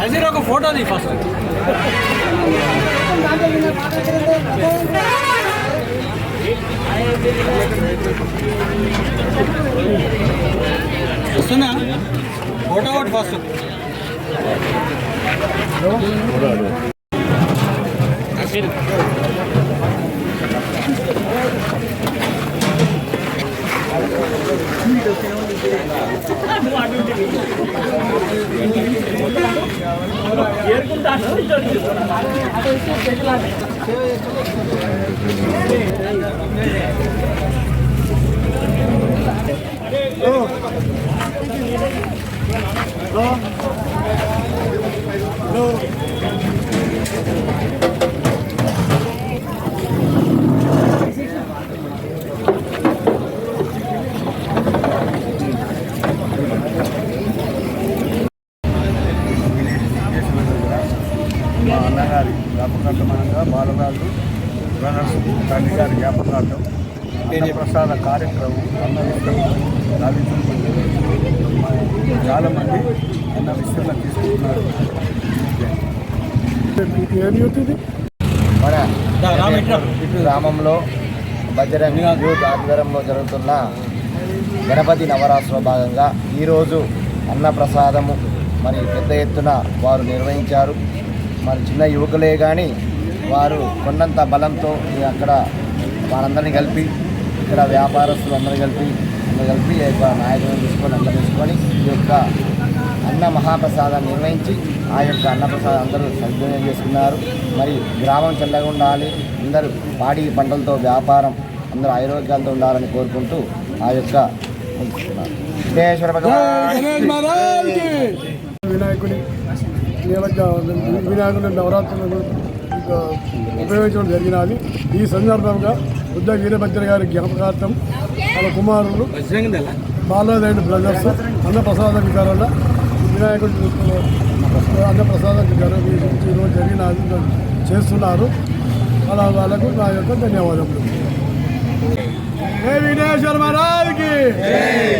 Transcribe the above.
నజీర్ ఒక ఫోటో తీ ఫస్ట్. వస్తుందా? ఫోటో ఒకటి ఫస్ట్. మా బాలరాజు బ్రదర్స్ తండ్రి గారి జ్ఞాపకార్థం ప్రసాద కార్యక్రమం అన్న సాధించుకుంటుంది చాలామంది అన్న విషయంలో తీసుకుంటున్నారు. గ్రామంలో బజరంగ యూత్ ఆధ్వర్యంలో జరుగుతున్న గణపతి నవరాత్రిలో భాగంగా ఈరోజు అన్నప్రసాదము మరి పెద్ద ఎత్తున వారు నిర్వహించారు. మరి చిన్న యువకులే కానీ వారు కొన్నంత బలంతో అక్కడ వారందరినీ కలిపి ఇక్కడ వ్యాపారస్తులు అందరూ కలిపి అందరూ కలిపి ఈ యొక్క నాయకులను తీసుకొని అందరూ తీసుకొని ఈ యొక్క అన్న మహాప్రసాదాన్ని నిర్వహించి ఆ యొక్క అన్నప్రసాదం అందరూ సద్వినియోగం చేసుకున్నారు. మరి గ్రామం చల్లగా ఉండాలి. అందరూ పాడి పంటలతో వ్యాపారం అందరూ ఆరోగ్యాలతో ఉండాలని కోరుకుంటూ ఆ యొక్క ఉంచుతున్నారు విఘ్నేశ్వర భగవాన్ ఉపయోగించడం జరిగినది. ఈ సందర్భంగా బుద్ధ వీరభద్ర గారి జ్ఞాపకార్థం వాళ్ళ కుమారులు బాలాదైన బ్రదర్స్ అన్నప్రసాద వికారాల వినాయకుడు అన్నప్రసాద వికారం ఈరోజు జరిగినది. చేస్తున్నారు. అలా వాళ్ళకు నా యొక్క ధన్యవాదములు. జై విఘ్నేశ్వర మహారాజ్కి! జై